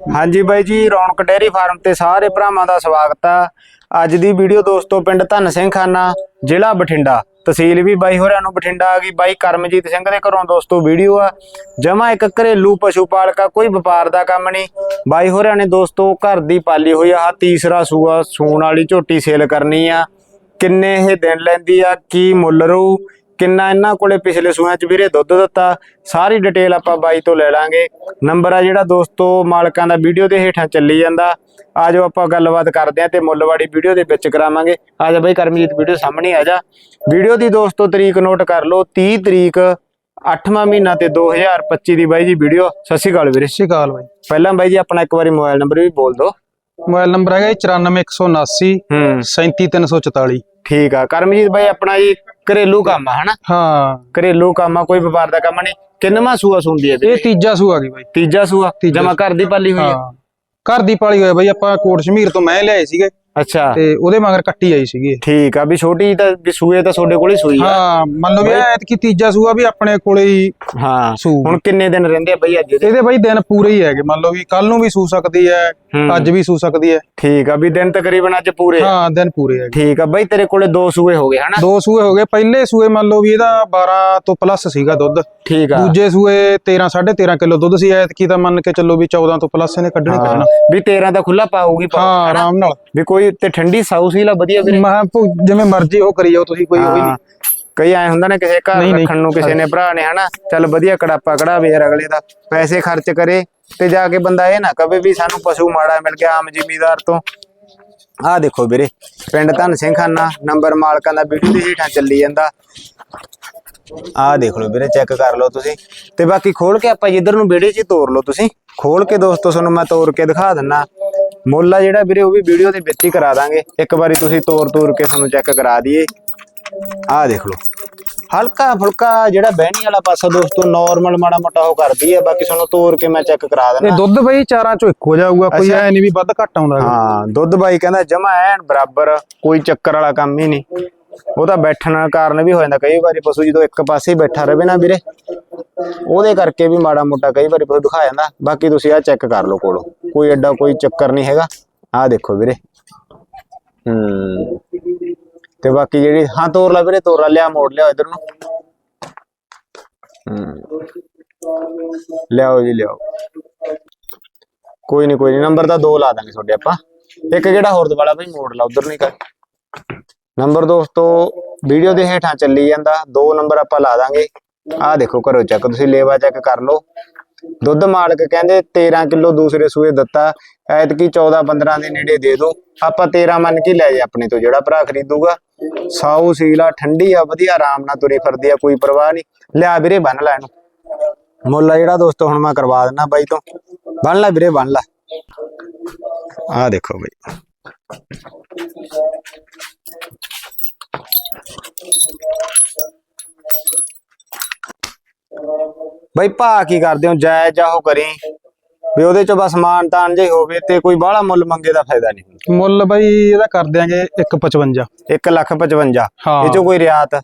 ਹਾਂਜੀ ਬਾਈ ਜੀ, ਰੌਣਕ ਡੇਅਰੀ ਫਾਰਮ ਤੇ ਸਾਰੇ ਭਰਾਵਾਂ ਦਾ ਸਵਾਗਤ ਆ। ਅੱਜ ਦੀ ਵੀਡੀਓ ਦੋਸਤੋ, ਪਿੰਡ ਧੰਨ ਸਿੰਘ ਖਾਨਾ, ਜ਼ਿਲ੍ਹਾ ਬਠਿੰਡਾ। ਤਹਿਸੀਲ ਵੀ ਬਾਈ ਹੋਰਿਆਂ ਨੂੰ ਬਠਿੰਡਾ ਆ ਗਈ। ਬਾਈ ਕਰਮਜੀਤ ਸਿੰਘ ਦੇ ਘਰੋਂ ਦੋਸਤੋ, ਵੀਡੀਓ ਆ। ਜਮਾ ਇੱਕ ਘਰੇਲੂ ਪਸ਼ੂ ਪਾਲਕਾ ਕੋਈ ਵਪਾਰ ਦਾ ਕੰਮ ਨਹੀਂ। ਬਾਈ ਹੋਰਿਆਂ ਨੇ ਦੋਸਤੋ, ਘਰ ਦੀ ਪਾਲੀ ਹੋਈ ਆ। ਆਹ ਤੀਸਰਾ ਸੂਆ, ਸੂਣ ਵਾਲੀ ਝੋਟੀ ਸੇਲ ਕਰਨੀ ਆ। ਕਿੰਨੇ ਇਹ ਦਿਨ ਲੈਂਦੀ ਆ, ਕੀ ਮੁੱਲ ਰਹੂ ਕਿੰਨਾ ਇਹਨਾਂ ਕੋਲੇ ਪਿਛਲੇ ਸੂਆਂ ਚ ਵੀਰੇ ਦੁੱਧ ਦਿੱਤਾ ਸਾਰੀ ਡਿਟੇਲ ਆਪਾਂ ਬਾਈ ਤੋਂ ਲੈ ਲਾਂਗੇ। ਨੰਬਰ ਆ ਜਿਹੜਾ ਦੋਸਤੋ ਮਾਲਕਾਂ ਦਾ ਵੀਡੀਓ ਦੇ ਹੇਠਾਂ ਚੱਲੀ ਜਾਂਦਾ। ਆ ਜਾਓ ਆਪਾਂ ਗੱਲਬਾਤ ਕਰਦੇ ਆਂ ਤੇ ਮੁੱਲਵਾੜੀ ਵੀਡੀਓ ਦੇ ਵਿੱਚ ਕਰਾਵਾਂਗੇ। ਆ ਜਾ ਬਾਈ ਕਰਮਜੀਤ ਵੀਡੀਓ ਸਾਹਮਣੇ ਆ ਜਾ। ਵੀਡੀਓ ਦੀ ਦੋਸਤੋ ਤਰੀਕ ਨੋਟ ਕਰ ਲਓ 30 ਤਰੀਕ 8ਵਾਂ ਮਹੀਨਾ ਤੇ 2025 ਦੀ ਬਾਈ ਜੀ ਵੀਡੀਓ। ਸਤਿ ਸ਼੍ਰੀ ਅਕਾਲ ਵੀਰੇ। ਸਤਿ ਸ਼੍ਰੀ ਅਕਾਲ ਬਾਈ। ਪਹਿਲਾਂ ਬਾਈ ਜੀ ਆਪਣਾ ਇੱਕ ਵਾਰੀ ਮੋਬਾਈਲ ਨੰਬਰ ਵੀ ਬੋਲ ਦਿਓ। ਮੋਬਾਈਲ ਨੰਬਰ ਹੈਗਾ ਜੀ 94179 ਹੂੰ। 37344 ਠੀਕ ਆ। ਕਰਮਜੀਤ ਬਾਈ ਆਪਣਾ ਜੀ ਘਰੇਲੂ ਕੰਮ ਆ ਹਨਾ? ਹਾਂ। ਘਰੇਲੂ ਕੰਮ ਆ ਕੋਈ ਵਪਾਰ ਦਾ ਕੰਮ ਨਹੀਂ ਕਿੰਨਵਾਂ ਸੂਆ ਸੁੰਦੀ ਹੈ ਇਹ ਤੀਜਾ ਸੂਆ ਗਈ ਬਾਈ। ਤੀਜਾ ਸੂਆ ਤੀਜਾ ਜਮਾ ਘਰ ਦੀ ਪਾਲੀ ਹੋਈ ਹੈ ਹਾਂ। ਘਰ ਦੀ ਪਾਲੀ ਹੋਇਆ ਬਾਈ ਆਪਾਂ ਕੋਟ ਸ਼ਮੀਰ ਤੋਂ ਮੈਂ ਲਿਆਏ ਸੀਗੇ। ਅੱਛਾ। ਤੇ ਉਹਦੇ ਮਗਰ ਕੱਟੀ ਆਈ ਸੀਗੀ ਇਹ। ਠੀਕ ਆ ਵੀ ਛੋਟੀ ਤਾਂ ਵੀ ਸੂਏ ਤਾਂ ਤੁਹਾਡੇ ਕੋਲ ਹੀ ਸੂਈ ਆ। ਹਾਂ ਮੰਨ ਲਓ ਵੀ ਐਤਕੀ ਤੀਜਾ ਸੂਆ ਵੀ ਆਪਣੇ ਕੋਲੇ ਹੀ ਹਾਂ ਸੂ। ਹੁਣ ਕਿੰਨੇ ਦਿਨ ਰਹਿੰਦੇ ਆ ਬਈ ਅੱਜ ਦੇ ਇਹਦੇ ਬਾਈ ਦਿਨ ਪੂਰੇ ਹੀ ਹੈਗੇ ਮੰਨ ਲਓ ਵੀ ਕੱਲ ਨੂੰ ਵੀ ਸੂ ਸਕਦੀ ਹੈ ਹੂੰ। ਅੱਜ ਵੀ ਸੂ ਸਕਦੀ ਹੈ। ਠੀਕ ਆ ਵੀ ਦਿਨ ਤਕਰੀਬਨ ਅੱਜ ਪੂਰੇ। ਆ। ਹਾਂ ਦਿਨ ਪੂਰੇ ਹੈਗੇ। ਠੀਕ ਆ ਬਈ ਤੇਰੇ ਕੋਲੇ ਦੋ ਸੂਏ ਹੋ ਗਏ ਹਨਾ? ਦੋ ਸੂਏ ਹੋ ਗਏ ਪਹਿਲੇ ਸੂਏ ਮੰਨ ਲਓ ਵੀ ਇਹਦਾ 12 ਤੋਂ ਪਲੱਸ ਸੀਗਾ ਦੁੱਧ। ਠੀਕ ਆ। ਦੂਜੇ ਸੂਏ 13 13.5 ਕਿਲੋ ਦੁੱਧ ਸੀ ਐਤਕੀ ਤਾਂ ਮੰਨ ਕੇ ਚੱਲੋ ਵੀ 14 ਤੋਂ ਪਲੱਸ ਇਹਨੇ ਕੱਢਣੀ ਹਾਂ, ਕੱਢਣਾ ਵੀ 13 ਤਾਂ ਖੁੱਲਾ ਪਾਊ, ਹਾਂ? ਆਰਾਮ ਨਾਲ। ਵੀ ਕੋਈ ਤੇ ਠੰਡੀ ਸਾਊ ਸੀ ਲਾ ਵਧੀਆ ਵੀਰੇ? ਮੈਂ ਕਿਹਾ ਜਿਵੇਂ ਮਰਜ਼ੀ ਉਹ ਕਰੀ ਜਾਓ ਤੁਸੀਂ ਕੋਈ ਉਹ ਹੀ ਹਾਂ। ਨਹੀਂ ਕਈ ਐ ਹੁੰਦਾ ਨਾ ਕਿਸੇ ਘਰ। ਰੱਖਣ ਨੂੰ ਕਿਸੇ ਨੇ ਭਰਾ ਨੇ ਹਨਾ? ਚੱਲ ਵਧੀਆ ਕੜਾਪਾ ਕਢਾਵੇ ਯਾਰ ਅਗਲੇ ਦਾ। ਪੈਸੇ ਖਰਚ ਕਰੇ ਤੇ ਜਾ ਕੇ ਬੰਦਾ ਇਹ ਨਾ ਕਵੇ ਵੀ ਸਾਨੂੰ ਪਸ਼ੂ ਮਾੜਾ ਮਿਲ ਗਿਆ ਆਮ ਜ਼ਿਮੀਦਾਰ ਤੋਂ। ਆਹ ਦੇਖੋ ਵੀਰੇ ਪਿੰਡ ਧੰਨ ਸਿੰਘ ਖਾਨਾ ਨੰਬਰ ਮਾਲਕਾਂ ਦਾ ਵੀਡੀਓ ਦੇ ਹੇਠਾਂ ਚੱਲੀ ਜਾਂਦਾ। ਆਹ ਦੇਖ ਲਓ ਵੀਰੇ ਚੈੱਕ ਕਰ ਲਓ ਤੁਸੀਂ। ਤੇ ਬਾਕੀ ਖੋਲ ਕੇ ਆਪਾਂ ਜਿੱਧਰ ਨੂੰ ਵੀਡੀਓ 'ਚ ਤੋਰ ਲਓ ਤੁਸੀਂ। ਖੋਲ ਕੇ ਦੋਸਤੋ ਤੁਹਾਨੂੰ ਮੈਂ ਤੋਰ ਕੇ ਦਿਖਾ ਦਿੰਨਾ। ਮੁੱਲ ਆ ਜਿਹੜਾ ਵੀਰੇ ਉਹ ਵੀ ਵੀਡੀਓ ਦੇ ਵਿੱਚ ਹੀ ਕਰਾ ਦਾਂਗੇ। ਇੱਕ ਵਾਰੀ ਤੁਸੀਂ ਤੋਰ ਤੋਰ ਕੇ ਤੁਹਾਨੂੰ ਚੈੱਕ ਕਰਾ ਦਈਏ। ਆਹ ਦੇਖ ਲਓ। ਹਲਕਾ ਫੁਲਕਾ ਜਿਹੜਾ ਬਹਿਣੀ ਵਾਲਾ ਪਾਸਾ ਦੋਸਤੋ ਨਾਰਮਲ ਮਾੜਾ ਮੋਟਾ ਉਹ ਕਰਦੀ ਹੈ ਬਾਕੀ ਤੁਹਾਨੂੰ ਤੋਰ ਕੇ ਮੈਂ ਚੈੱਕ ਕਰਾ ਇਹ ਦਿੰਦਾ ਦੁੱਧ ਬਈ ਚਾਰਾਂ ਚੋਂ ਇੱਕ ਹੋ ਜਾਊਗਾ ਕੋਈ। ਐ ਨਹੀਂ ਵੀ ਵੱਧ ਘੱਟ ਆਉਂਦਾ। ਹਾਂ ਦੁੱਧ ਬਾਈ ਕਹਿੰਦਾ ਜਮਾ ਐਨ ਬਰਾਬਰ ਕੋਈ ਚੱਕਰ ਵਾਲਾ ਕੰਮ ਹੀ ਨਹੀਂ ਉਹ ਤਾਂ ਬੈਠਣ ਕਾਰਨ ਵੀ ਹੋ ਜਾਂਦਾ ਕਈ ਵਾਰੀ ਪਸ਼ੂ ਜਦੋਂ ਇੱਕ ਪਾਸੇ ਹੀ ਬੈਠਾ ਰਵੇ ਨਾ ਵੀਰੇ ਉਹਦੇ ਕਰਕੇ ਵੀ ਮਾੜਾ ਮੋਟਾ ਕਈ ਵਾਰੀ ਪਸ਼ੂ ਦਿਖਾ ਜਾਂਦਾ। ਬਾਕੀ ਤੁਸੀਂ ਆਹ ਚੈੱਕ ਕਰ ਲਓ ਕੋਲੋਂ। ਕੋਈ ਐਡਾ ਕੋਈ ਚੱਕਰ ਨਹੀਂ ਹੈਗਾ ਆਹ ਦੇਖੋ ਵੀਰੇ ਹੂੰ ਤੇ ਬਾਕੀ ਜਿਹੜੀ ਹਾਂ ਤੋਰ ਲਾ ਵੀਰੇ ਤੋਰ ਲਾ ਲਿਆ ਮੋੜ ਲਿਆ ਇਧਰ ਨੂੰ ਹੂੰ ਲਿਆਓ ਜੀ ਲਿਆਓ ਕੋਈ ਨਹੀਂ ਕੋਈ ਨਹੀਂ ਨੰਬਰ ਤਾਂ ਦੋ ਲਾ ਦਾਂਗੇ ਤੁਹਾਡੇ ਆਪਾਂ ਇੱਕ ਜਿਹੜਾ ਹੋਰ ਦਵਾਲਾ ਬਈ ਮੋੜ ਲਾ ਉਧਰ ਨਹੀਂ ਕਰ ਨੰਬਰ ਦੋਸਤੋ ਵੀਡੀਓ ਦੇ ਹੇਠਾਂ ਚੱਲੀ ਜਾਂਦਾ ਦੋ ਨੰਬਰ ਆਪਾਂ ਲਾ ਦਾਂਗੇ ਆਹ ਦੇਖੋ ਘਰੋਂ ਚੱਕ ਤੁਸੀਂ ਲੇਵਾ ਚੈੱਕ ਕਰ ਲਓ ਦੁੱਧ ਮਾਲਕ ਕਹਿੰਦੇ 13 ਕਿਲੋ ਦੂਸਰੇ ਸੂਏ ਦਿੱਤਾ, ਐਤਕੀ 14 15 ਦੇ ਨੇੜੇ ਦੇ ਦੋ ਆਪਾਂ 13 ਮੰਨ ਕੇ ਲੈ ਜਾ ਆਪਣੇ ਤੋਂ, ਜਿਹੜਾ ਭਰਾ ਖਰੀਦੂਗਾ। ਸਾਊ ਸੀਲਾ ਠੰਡੀ ਆ, ਵਧੀਆ, ਆਰਾਮ ਨਾਲ ਤੁਰੇ ਫਿਰਦੀ ਆ, ਕੋਈ ਪਰਵਾਹ ਨਹੀਂ। ਲਿਆ ਵੀਰੇ, ਬੰਨ ਲੈ ਇਹਨੂੰ। ਮੁੱਲ ਆ ਜਿਹੜਾ ਦੋਸਤੋ, ਹੁਣ ਮੈਂ ਕਰਵਾ ਦਿੰਦਾ ਬਾਈ ਤੋਂ। ਬੰਨ ਲੈ ਵੀਰੇ, ਬੰਨ ਲੈ। ਆਹ ਦੇਖੋ ਬਾਈ। ਬਈ ਭਾ ਕੀ ਕਰਦੇ ਹੋ? ਜਾਇਜ਼ ਜਾਹੋ ਕਰੀ। ਵੀ ਉਹਦੇ ਚ ਬਸ ਮਾਨ ਤਾਨ ਜੇ ਹੋਵੇ ਤੇ ਕੋਈ ਬਾਹਲਾ ਮੁੱਲ ਮੰਗੇ ਦਾ ਫਾਇਦਾ ਨਹੀਂ ਮੁੱਲ ਬਈ ਇਹਦਾ ਕਰ ਦਿਆਂਗੇ 155 1 ਲੱਖ 55 ਹਾਂ। ਇਹ ਚੋਂ ਕੋਈ ਰਿਆਤ?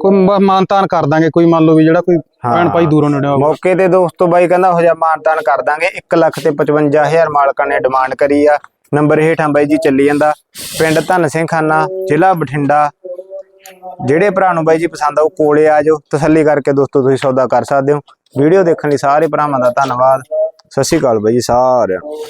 ਕੋਈ ਮ- ਮਾਨਤਾਨ ਕਰ ਦਾਂਗੇ ਕੋਈ ਮੰਨ ਲਓ ਵੀ ਜਿਹੜਾ ਕੋਈ ਭੈਣ ਭਾਈ ਦੂਰੋਂ ਨੇੜੇ ਹੋਵੇ ਮੌਕੇ ਤੇ ਦੋਸਤੋ ਬਾਈ ਕਹਿੰਦਾ ਹੋ ਜਾ ਮਾਨਤਾਨ ਕਰ ਦਾਂਗੇ 1 ਲੱਖ ਤੇ 55000 ਮਾਲਕਾਂ ਨੇ ਡਿਮਾਂਡ ਕਰੀ ਆ। ਨੰਬਰ ਹੇਠਾਂ ਬਾਈ ਜੀ ਚੱਲੀ ਜਾਂਦਾ। ਪਿੰਡ ਧੰਨ ਸਿੰਘ ਖਾਨਾ ਜ਼ਿਲ੍ਹਾ ਬਠਿੰਡਾ। ਜਿਹੜੇ ਭਰਾ ਨੂੰ ਬਾਈ ਜੀ ਪਸੰਦ ਆਉ ਕੋਲੇ ਆ ਜਾਓ। ਤਸੱਲੀ ਕਰਕੇ ਦੋਸਤੋ ਤੁਸੀਂ ਸੌਦਾ ਕਰ ਸਕਦੇ ਹੋ। ਵੀਡੀਓ ਦੇਖਣ ਲਈ ਸਾਰੇ ਭਰਾਵਾਂ ਦਾ ਧੰਨਵਾਦ। ਸਤਿ ਸ਼੍ਰੀ ਅਕਾਲ ਬਾਈ ਜੀ ਸਾਰਿਆਂ